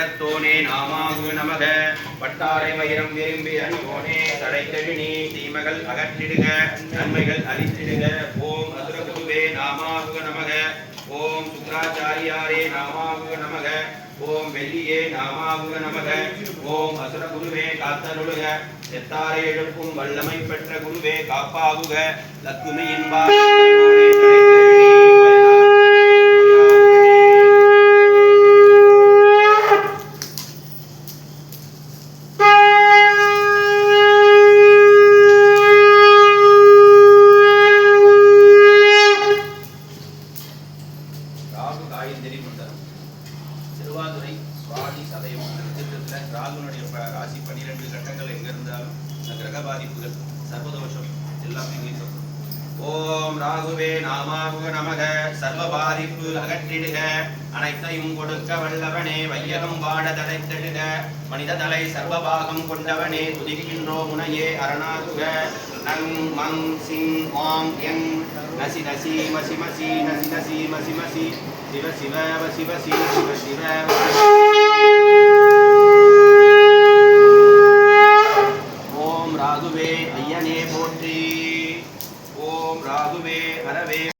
வஜ்ரத்தோனே நாமாகு நமக. பட்டாரை மயிரம் விரும்பி அன்போனே தடைத்தழி நீ தீமகள் அகற்றிடுக. நன்மைகள் அழித்திடுக. ஓம் அசுரகுருவே நாமாகு நமக. ஓம் சுக்கராச்சாரியாரே நாமாகு நமக. ஓம் வெள்ளியே நாமாகுக நமக. ஓம் அசுர குருவே காத்தருளுக. எத்தாரை எழுப்பும் வல்லமை பெற்ற குருவே காப்பாகுக. லக்குமியின் பாதத்தோடே ராகு காயந்திரி மண்டலம் திருவாதுரை சுவாதி சதயம் நட்சத்திரத்தில் ராகுனுடைய ப- ராசி பன்னிரெண்டு கட்டங்கள் எங்கே இருந்தாலும் இந்த கிரக பாதிப்புகள் சர்வதோஷம் எல்லாமே நீங்கும் ஓம் ராகுவே நாமாகுக நமக. சர்வ பாதிப்பு அகற்றிடுக. அனைத்தையும் கொடுக்க வல்லவனே வையகம் வாட தலைத்தடுக மனித தலை சர்வபாகம் கொண்டவனே துதிக்கின்றோ முனையே அரணாகுக. நங் மங் சிங் ஆங் எங். நசி நசி மசி மசி நசி நசி மசி மசி. சிவ சிவ சிவ சிவ சிவ சிவ ஓம் ராகுவே ஐயனே போற்றி. சாகுவே அறவே.